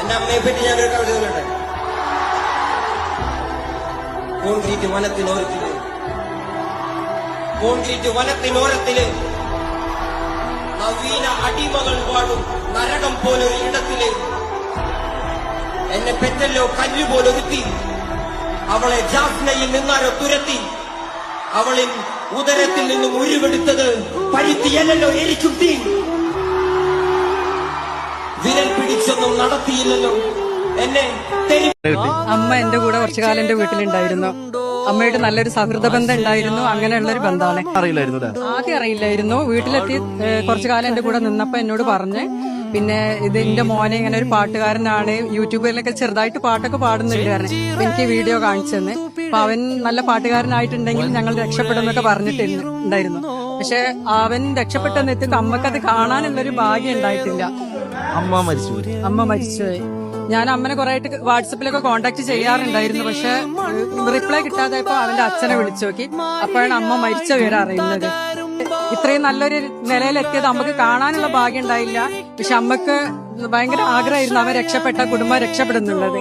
എന്റെ അമ്മയെ പറ്റി ഞാനൊരു കവിത ചൊല്ലട്ടെ കോൺക്രീറ്റ് വനത്തിനോരത്തിൽ കോൺക്രീറ്റ് വനത്തിനോരത്തിൽ നവീന അടിമകൾ വാഴും നരകം പോലൊരു ഇടത്തിൽ എന്നെ പെറ്റല്ലോ കല്ല് പോലൊരുത്തി അവളെ ജാഫ്നയിൽ നിന്നാരോ തുരത്തി. അവളിൻ ഉദരത്തിൽ നിന്നും ഉരുവെടുത്തത് പരുത്തിയല്ലോ എരിക്കും തീ പിടിച്ചൊന്നും നടത്തിയില്ലല്ലോ. എന്നെ അമ്മ എന്റെ കൂടെ കുറച്ചു കാലം എന്റെ വീട്ടിലുണ്ടായിരുന്നു. അമ്മയുടെ നല്ലൊരു സൗഹൃദ ബന്ധം ഉണ്ടായിരുന്നു അങ്ങനെയുള്ള ഒരു ബന്ധമാണ് ആദ്യം അറിയില്ലായിരുന്നു. വീട്ടിലെത്തി കുറച്ചു കാലം എന്റെ കൂടെ നിന്നപ്പോ എന്നോട് പറഞ്ഞ് പിന്നെ ഇത് എന്റെ മോനെ ഇങ്ങനെ ഒരു പാട്ടുകാരനാണ്. യൂട്യൂബിലൊക്കെ ചെറുതായിട്ട് പാട്ടൊക്കെ പാടുന്നുണ്ട് പറഞ്ഞു എനിക്ക് വീഡിയോ കാണിച്ചെന്ന് അപ്പൊ അവൻ നല്ല പാട്ടുകാരനായിട്ടുണ്ടെങ്കിൽ ഞങ്ങൾ രക്ഷപ്പെടുന്നൊക്കെ പറഞ്ഞിട്ടുണ്ടായിരുന്നു. പക്ഷെ അവൻ രക്ഷപ്പെട്ടെന്ന് എത്തിയിട്ട് അമ്മക്കത് കാണാനുള്ളൊരു ഭാഗ്യം ഉണ്ടായിട്ടില്ല. അമ്മ മരിച്ചു അമ്മ മരിച്ചുപോയി ഞാൻ അമ്മനെ കുറെ ആയിട്ട് വാട്സപ്പിലൊക്കെ കോണ്ടാക്ട് ചെയ്യാറുണ്ടായിരുന്നു പക്ഷെ റിപ്ലൈ കിട്ടാതായപ്പോ അവന്റെ അച്ഛനെ വിളിച്ചു നോക്കി. അപ്പോഴാണ് അമ്മ മരിച്ച വിവരം അറിയുന്നത്. ഇത്രയും നല്ലൊരു നിലയിലെത്തിയത് അമ്മയ്ക്ക് കാണാനുള്ള ഭാഗ്യം ഉണ്ടായില്ല. പക്ഷെ അമ്മയ്ക്ക് ഭയങ്കര ആഗ്രഹമായിരുന്നു അവൻ രക്ഷപ്പെട്ട കുടുംബം രക്ഷപ്പെടുന്നുള്ളത്.